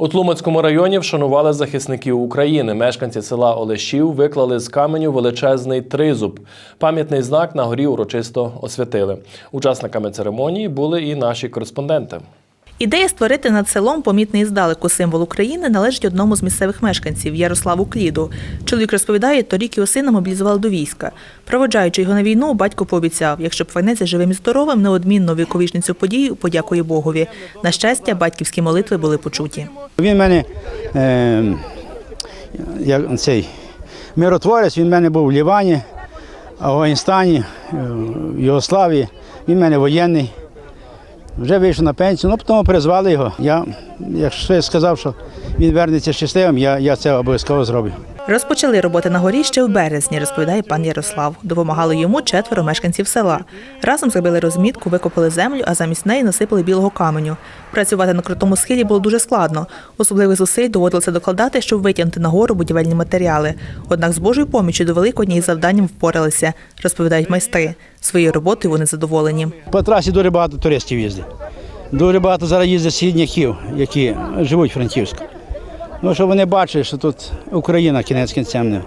У Тлумацькому районі вшанували захисників України. Мешканці села Олешів виклали з каменю величезний тризуб. Пам'ятний знак на горі урочисто освятили. Учасниками церемонії були і наші кореспонденти. Ідея створити над селом помітний здалеку символ України належить одному з місцевих мешканців Ярославу Кліду. Чоловік розповідає, торік його сина мобілізували до війська. Проводжаючи його на війну, батько пообіцяв, якщо повернеться живим і здоровим, неодмінно віковічницю подію подякує Богові. На щастя, батьківські молитви були почуті. Він мене е, як цей миротворець, він в мене був в Лівані, Афганістані, е, в Югославії. Він в мене воєнний. Вже вийшов на пенсію, ну потім призвали його. Я, якщо я сказав, що він вернеться щасливим, я, я це обов'язково зроблю. Розпочали роботи на горі ще в березні, розповідає пан Ярослав. Допомагало йому четверо мешканців села. Разом зробили розмітку, викопали землю, а замість неї насипали білого каменю. Працювати на крутому схилі було дуже складно. Особливих зусиль доводилося докладати, щоб витягнути на гору будівельні матеріали. Однак з Божою поміччю до Великодня із завданням впоралися, розповідають майстри. Своєю роботою вони задоволені. По трасі дуже багато туристів їздить. Дуже багато зараз їздить східняків, які живуть в Франківську. Ну, щоб вони бачили, що тут Україна кінець кінцем не.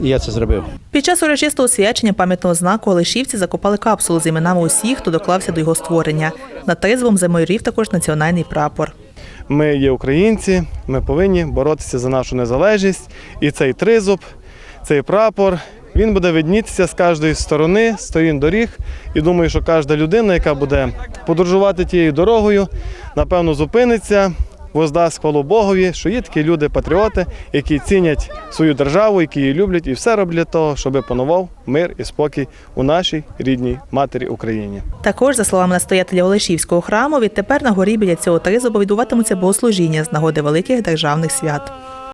І я це зробив. Під час урочистого свячення пам'ятного знаку Олешівці закопали капсулу з іменами усіх, хто доклався до його створення. Над тризубом замайорів також національний прапор. Ми є українці, ми повинні боротися за нашу незалежність. І цей тризуб, цей прапор, він буде виднітися з кожної сторони, з сторін доріг. І думаю, що кожна людина, яка буде подорожувати тією дорогою, напевно, зупиниться, воздасть хвалу Богові, що є такі люди, патріоти, які цінять свою державу, які її люблять, і все роблять для того, щоб панував мир і спокій у нашій рідній матері Україні. Також, за словами настоятеля Олешівського храму, відтепер на горі біля цього тризу повідуватимуться богослужіння з нагоди великих державних свят.